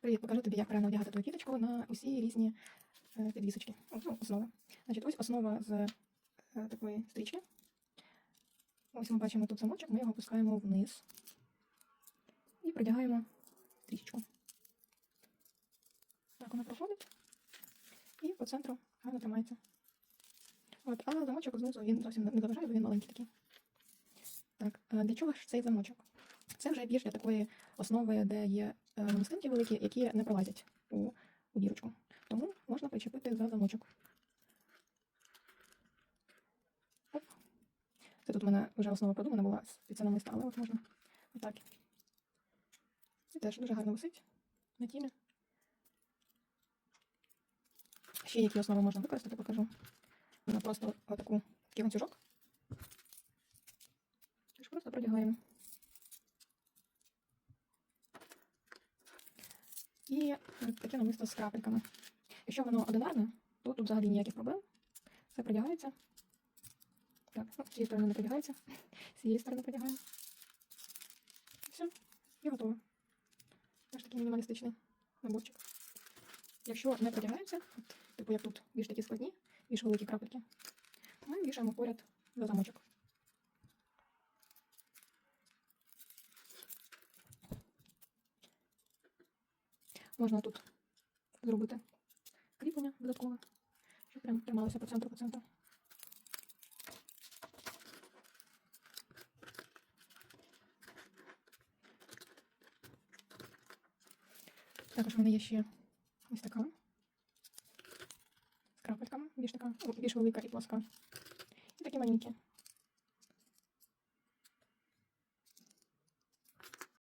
Привіт, покажу тобі, як правильно одягати твою квіточку на усі різні е, підвісочки. Ну, основи. Значить, ось основа з е, такої стрічки. Ось ми бачимо тут замочок, ми його опускаємо вниз і продягаємо стрічечку. Так вона проходить і по центру гарно тримається. От, а замочок знизу він зовсім не заважає, бо він маленький такий. Так, для чого ж цей замочок? Це вже більш для такої основи, де є е, намистинки великі, які не пролазять у, у дірочку. Тому можна причепити за замочок. Оп. Це тут у мене вже основа продумана була це намиста, але от можна отак. І теж дуже гарно висить на тілі. Ще які основи можна використати, покажу. Вона просто отаку такий ланцюжок. Просто продягаємо. І таке намисто з крапельками. Якщо воно одинарне, то тут взагалі ніяких проблем. Все продягається. Так, ну, з цієї сторони не продягається, з цієї сторони продягаємо. І все, і готово. Ось такий мінімалістичний наборчик. Якщо не продягається, от, типу як тут більш такі складні, більш великі крапельки, ми вішаємо поряд за замочок. Можна тут зробити кріплення додаткове, щоб прям трималося по центру по центру. Також в мене є ще ось така. З крапельками, більш така, більш велика і плоска. І такі маленькі.